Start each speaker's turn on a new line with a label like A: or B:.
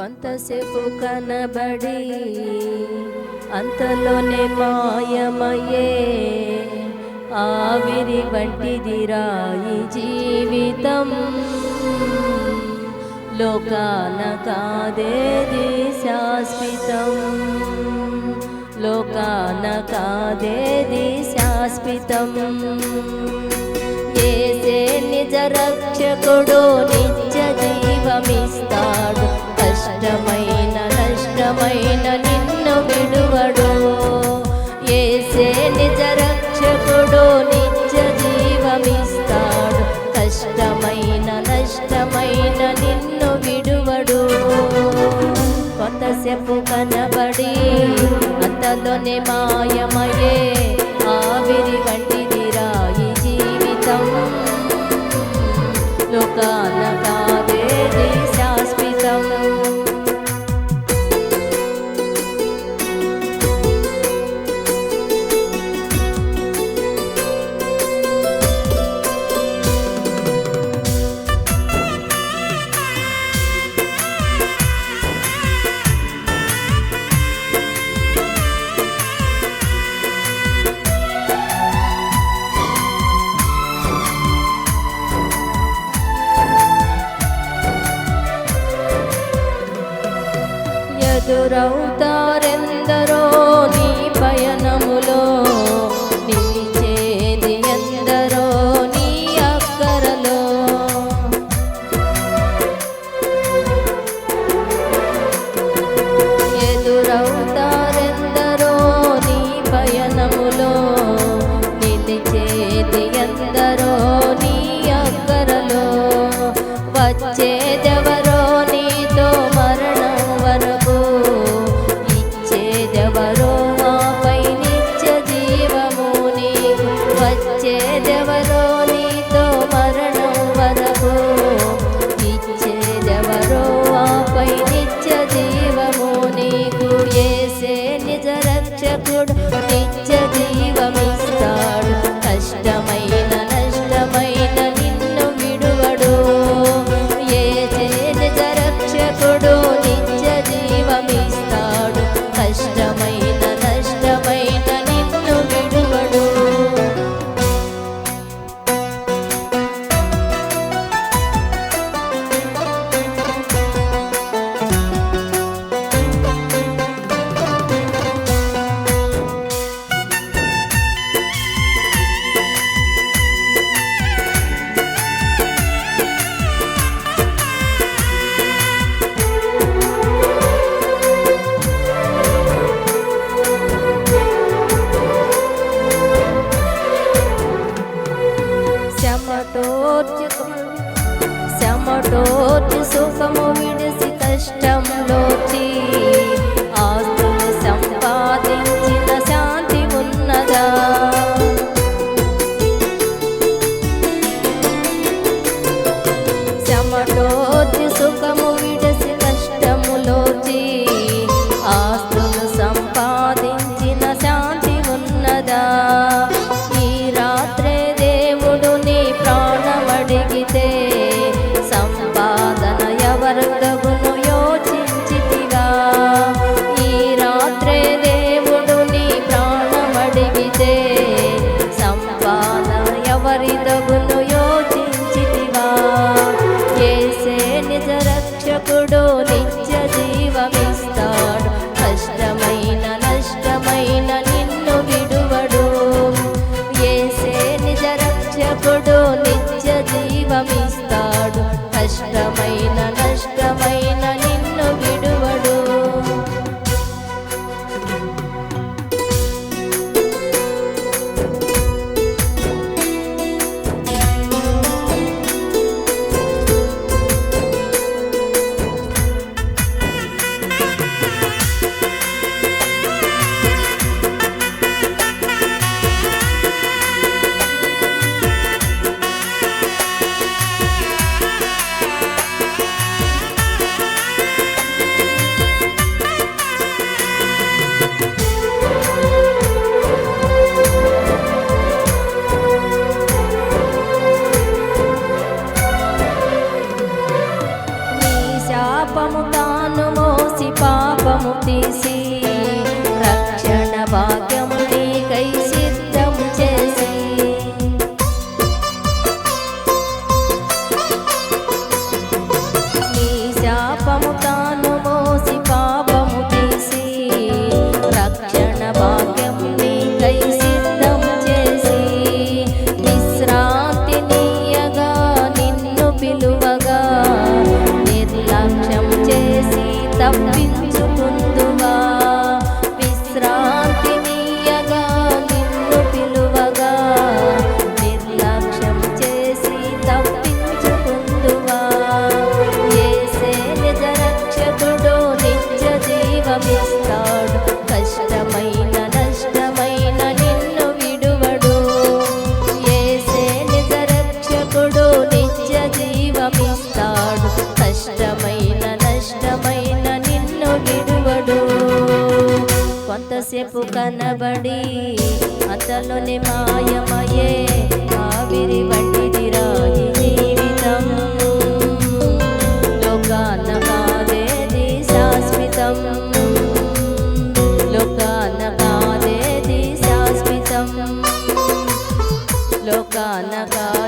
A: కొంతసేపు కనబడి అంతలోనే మాయమయ్యే ఆవిరి వంటిదిరా ఈ జీవితం. లోకాన కాదేది శాశ్వతం? లోకాన కాదేది శాశ్వతం? ఏసే నిజ రక్షకుడు నిత్య జీవమిస్తాడు? నష్టమైన నిన్ను విడువడు. ఏసే నిజ రక్షకుడు నిత్య జీవమిస్తాడు. కష్టమైన నష్టమైన నిన్ను విడువడు. కొంతసేపు కనబడి అంతలోనే మాయమయే ఎదురవుతారెందరో నీ పయనములో? నిలిచేది ఎందరో నీ అక్కరలో? ఎదురవుతారెందరో నీ పయనములో? నిలిచేది ఎందరో But. समुणसि कष्टं नो the blue. মুতিছি ఆదరిస్తాడు కష్టమైన నష్టమైన విడువడు. ఏసే కష్టమైన నష్టమైన విడువడు. కనబడి అతలుని మాయమయే ఆవిరి লোকানাগা